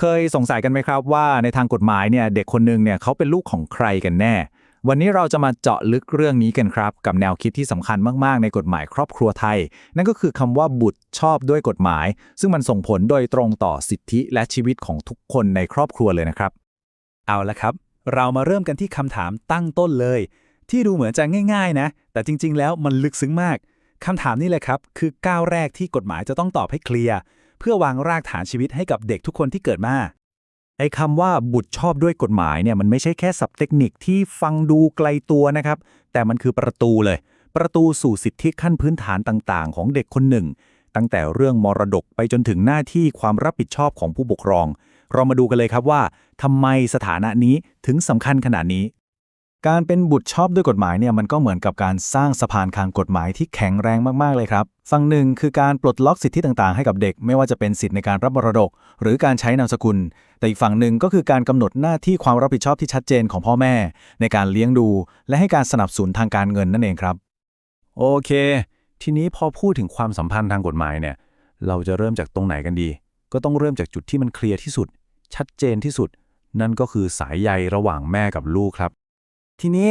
เคยสงสัยกันไหมครับว่าในทางกฎหมายเนี่ยเด็กคนหนึ่งเนี่ยเขาเป็นลูกของใครกันแน่ วันนี้เราจะมาเจาะลึกเรื่องนี้กันครับ กับแนวคิดที่สำคัญมากๆ ในกฎหมายครอบครัวไทย นั่นก็คือคำว่าบุตรชอบด้วยกฎหมาย ซึ่งมันส่งผลโดยตรงต่อสิทธิและชีวิตของทุกคนในครอบครัวเลยนะครับ เอาละครับ เรามาเริ่มกันที่คำถามตั้งต้นเลย ที่ดูเหมือนจะง่าย ๆ นะ แต่จริง ๆ แล้วมันลึกซึ้งมากคำถามนี้เลยครับ คือก้าวแรกที่กฎหมายจะต้องตอบให้เคลียร์ เพื่อวางรากฐานชีวิตให้กับเด็กทุกคนที่เกิดมา ไอ้คำว่าบุตรชอบด้วยกฎหมายเนี่ยมันไม่ใช่แค่ศัพท์เทคนิคที่ฟังดูไกลตัวนะครับ แต่มันคือประตูเลย ประตูสู่สิทธิขั้นพื้นฐานต่างๆ ของเด็กคนหนึ่ง ตั้งแต่เรื่องมรดกไปจนถึงหน้าที่ความรับผิดชอบของผู้ปกครอง เรามาดูกันเลยครับว่าทำไมสถานะนี้ถึงสำคัญขนาดนี้ การเป็นบุตรชอบด้วยกฎหมายเนี่ยมันก็เหมือนกับการสร้างสะพานทางกฎหมายที่แข็งแรงมากๆเลยครับ ฝั่งหนึ่งคือการปลดล็อกสิทธิต่างๆ ให้กับเด็ก ไม่ว่าจะเป็นสิทธิในการรับมรดก หรือการใช้นามสกุล แต่อีกฝั่งหนึ่งก็คือการกำหนดหน้าที่ความรับผิดชอบที่ชัดเจนของพ่อแม่ ในการเลี้ยงดู และให้การสนับสนุนทางการเงินนั่นเองครับ โอเค ทีนี้พอพูดถึงความสัมพันธ์ทางกฎหมายเนี่ยเราจะเริ่มจากตรงไหนกันดี ก็ต้องเริ่มจากจุดที่มันเคลียร์ที่สุด ชัดเจนที่สุด นั่นก็คือสายใยระหว่างแม่กับลูกครับ ทีนี้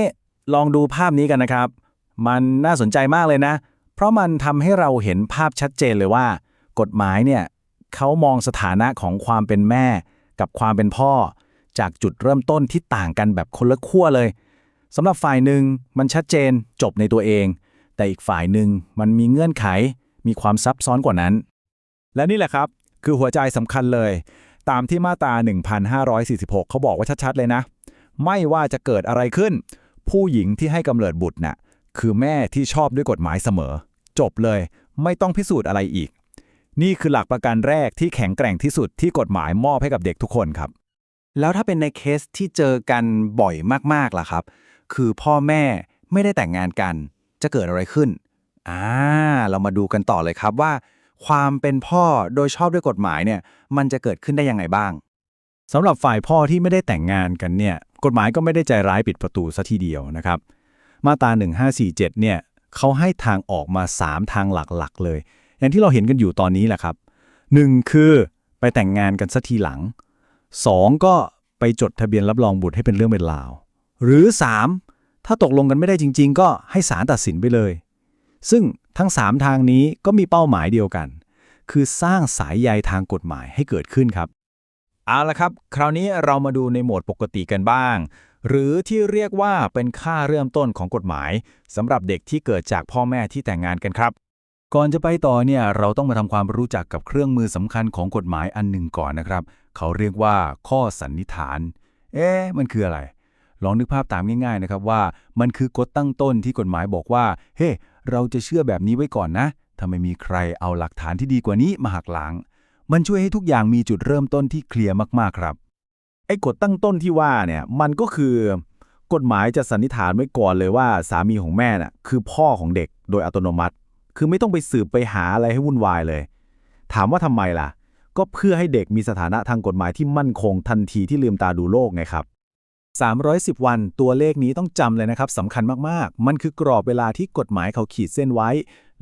ลองดูภาพนี้กันนะครับ มันน่าสนใจมากเลยนะ เพราะมันทำให้เราเห็นภาพชัดเจนเลยว่า กฎหมายเนี่ยเขามองสถานะของความเป็นแม่ กับความเป็นพ่อ จากจุดเริ่มต้นที่ต่างกันแบบคนละขั้วเลยสำหรับฝ่ายหนึ่งมันชัดเจนจบในตัวเอง แต่อีกฝ่ายหนึ่งมันมีเงื่อนไข มีความซับซ้อนกว่านั้น และนี่แหละครับ คือหัวใจสำคัญเลย ตามที่มาตรา 1546 เขาบอกว่าชัดๆเลยนะ ไม่ว่าจะเกิดอะไรขึ้น ผู้หญิงที่ให้กำเนิดบุตรน่ะคือแม่ที่ชอบด้วยกฎหมายเสมอ จบเลย ไม่ต้องพิสูจน์อะไรอีก นี่คือหลักประกันแรกที่แข็งแกร่งที่สุดที่กฎหมายมอบให้กับเด็กทุกคนครับ แล้วถ้าเป็นในเคสที่เจอกันบ่อยมากๆล่ะครับ คือพ่อแม่ไม่ได้แต่งงานกัน จะเกิดอะไรขึ้นอ่าเรามาดูกันต่อเลยครับว่า ความเป็นพ่อโดยชอบด้วยกฎหมายเนี่ย มันจะเกิดขึ้นได้ยังไงบ้างสำหรับฝ่ายพ่อที่ไม่ได้แต่งงานกันเนี่ย กฎหมายก็ไม่ได้ใจร้ายปิดประตูซะทีเดียวนะครับ มาตรา 1547 เนี่ยเขาให้ทางออกมา 3 ทางหลักๆ เลย อย่างที่เราเห็นกันอยู่ตอนนี้แหละครับ 1. คือไปแต่งงานกันสัทีหลัง 2. ก็ไปจดทะเบียนรับรองบุตรให้เป็นเรื่องเป็นราว หรือ 3. ถ้าตกลงกันไม่ได้จริง ๆ ก็ให้ศาลตัดสินไปเลย ซึ่งทั้ง 3 ทางนี้ก็มีเป้าหมายเดียวกัน คือสร้างสายใยทางกฎหมายให้เกิดขึ้นครับ เอาละครับ คราวนี้เรามาดูในโหมดปกติกันบ้าง หรือที่เรียกว่าเป็นค่าเริ่มต้นของกฎหมายสำหรับเด็กที่เกิดจากพ่อแม่ที่แต่งงานกันครับ ก่อนจะไปต่อเนี่ยเราต้องมาทำความรู้จักกับเครื่องมือสำคัญของกฎหมายอันหนึ่งก่อนนะครับ เขาเรียกว่าข้อสันนิษฐาน เอ๊ะมันคืออะไร ลองนึกภาพตามง่ายๆนะครับว่า มันคือกฎตั้งต้นที่กฎหมายบอกว่า เฮ้เราจะเชื่อแบบนี้ไว้ก่อนนะถ้าไม่มีใครเอาหลักฐานที่ดีกว่านี้มาหักล้าง มันช่วยให้ทุกอย่างมีจุดเริ่มต้นที่เคลียร์มากๆครับ ไอ้กฎตั้งต้นที่ว่าเนี่ยมันก็คือกฎหมายจะสันนิษฐานไว้ก่อนเลยว่าสามีของแม่น่ะคือพ่อของเด็กโดยอัตโนมัติ คือไม่ต้องไปสืบไปหาอะไรให้วุ่นวายเลย ถามว่าทำไมล่ะ ก็เพื่อให้เด็กมีสถานะทางกฎหมายที่มั่นคงทันทีที่ลืมตาดูโลกไงครับ 310 วันตัวเลขนี้ต้องจำเลยนะครับสำคัญมากๆ มันคือกรอบเวลาที่กฎหมายเขาขีดเส้นไว้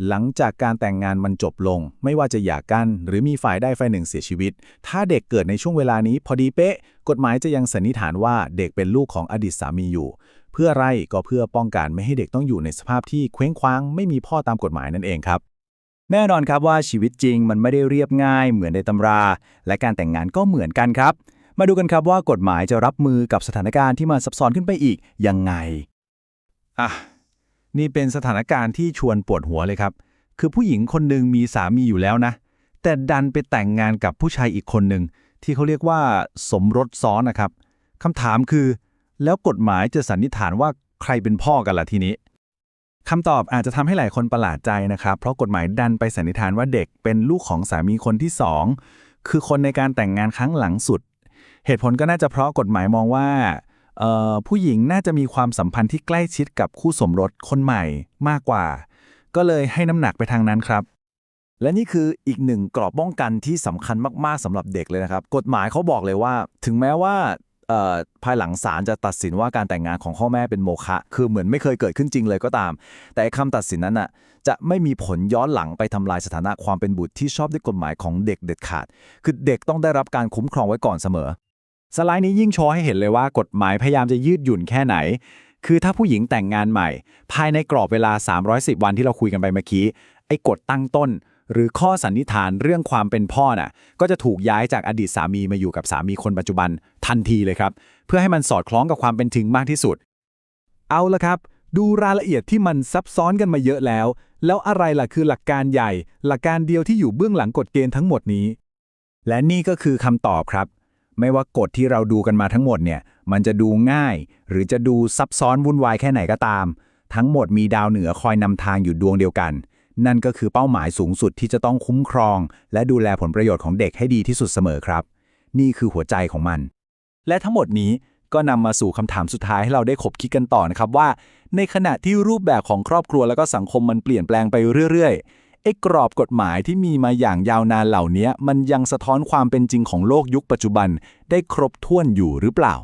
หลังจากการแต่งงานมันจบลง ไม่ว่าจะหย่ากัน หรือมีฝ่ายได้ฝ่ายหนึ่งเสียชีวิต ถ้าเด็กเกิดในช่วงเวลานี้พอดีเป๊ะ กฎหมายจะยังสันนิษฐานว่าเด็กเป็นลูกของอดีตสามีอยู่ เพื่ออะไรก็เพื่อป้องกันไม่ให้เด็กต้องอยู่ในสภาพที่เคว้งคว้าง ไม่มีพ่อตามกฎหมายนั่นเองครับแน่นอนครับว่าชีวิตจริงมันไม่ได้เรียบง่ายเหมือนในตำรา และการแต่งงานก็เหมือนกันครับ มาดูกันครับว่ากฎหมายจะรับมือกับสถานการณ์ที่มันซับซ้อนขึ้นไปอีกยังไง อะ นี่เป็นสถานการณ์ที่ชวนปวดหัวเลยครับ คือผู้หญิงคนหนึ่งมีสามีอยู่แล้วนะ แต่ดันไปแต่งงานกับผู้ชายอีกคนหนึ่งที่เขาเรียกว่าสมรสซ้อนนะครับคำถามคือ แล้วกฎหมายจะสันนิษฐานว่าใครเป็นพ่อกันล่ะทีนี้คำตอบอาจจะทำให้หลายคนประหลาดใจนะครับ เพราะกฎหมายดันไปสันนิษฐานว่าเด็กเป็นลูกของสามีคนที่สองคือคนในการแต่งงานครั้งหลังสุด เหตุผลก็น่าจะเพราะกฎหมายมองว่าผู้หญิงน่าจะมีความสัมพันธ์ที่ใกล้ชิดกับคู่สมรสคนใหม่มากกว่า ก็เลยให้น้ำหนักไปทางนั้นครับ และนี่คืออีกหนึ่งกรอบป้องกันที่สำคัญมาก ๆสำหรับเด็กเลยนะครับ กฎหมายเขาบอกเลยว่า ถึงแม้ว่าภายหลังศาลจะตัดสินว่าการแต่งงานของพ่อแม่เป็นโมฆะคือเหมือนไม่เคยเกิดขึ้นจริงเลยก็ตาม แต่ไอ้คำตัดสินนั้นน่ะจะไม่มีผลย้อนหลังไปทำลายสถานะความเป็นบุตรที่ชอบด้วยกฎหมายของเด็กเด็ดขาด คือเด็กต้องได้รับการคุ้มครองไว้ก่อนเสมอ สไลด์นี้ยิ่งโชว์ให้เห็นเลยว่ากฎหมายพยายามจะยืดหยุ่นแค่ไหน คือถ้าผู้หญิงแต่งงานใหม่ ภายในกรอบเวลา 310 วันที่เราคุยกันไปเมื่อกี้ ไอ้กฎตั้งต้น หรือข้อสันนิษฐานเรื่องความเป็นพ่อน่ะ ก็จะถูกย้ายจากอดีตสามีมาอยู่กับสามีคนปัจจุบันทันทีเลยครับ เพื่อให้มันสอดคล้องกับความเป็นจริงมากที่สุด เอาละครับ ดูรายละเอียดที่มันซับซ้อนกันมาเยอะแล้ว แล้วอะไรล่ะคือหลักการใหญ่ หลักการเดียวที่อยู่เบื้องหลังกฎเกณฑ์ทั้งหมดนี้ และนี่ก็คือคำตอบครับ ไม่ว่ากฎที่เราดูกันมาทั้งหมดเนี่ย มันจะดูง่าย หรือจะดูซับซ้อนวุ่นวายแค่ไหนก็ตาม ทั้งหมดมีดาวเหนือคอยนำทางอยู่ดวงเดียวกัน นั่นก็คือเป้าหมายสูงสุดที่จะต้องคุ้มครอง และดูแลผลประโยชน์ของเด็กให้ดีที่สุดเสมอครับ นี่คือหัวใจของมัน และทั้งหมดนี้ก็นำมาสู่คำถามสุดท้ายให้เราได้ขบคิดกันต่อนะครับว่า ในขณะที่รูปแบบของครอบครัวแล้วก็สังคมมันเปลี่ยนแปลงไปเรื่อยๆ ไอ้กรอบกฎหมายที่มีมาอย่างยาวนานเหล่านี้มันยังสะท้อนความเป็นจริงของโลกยุคปัจจุบันได้ครบถ้วนอยู่หรือเปล่า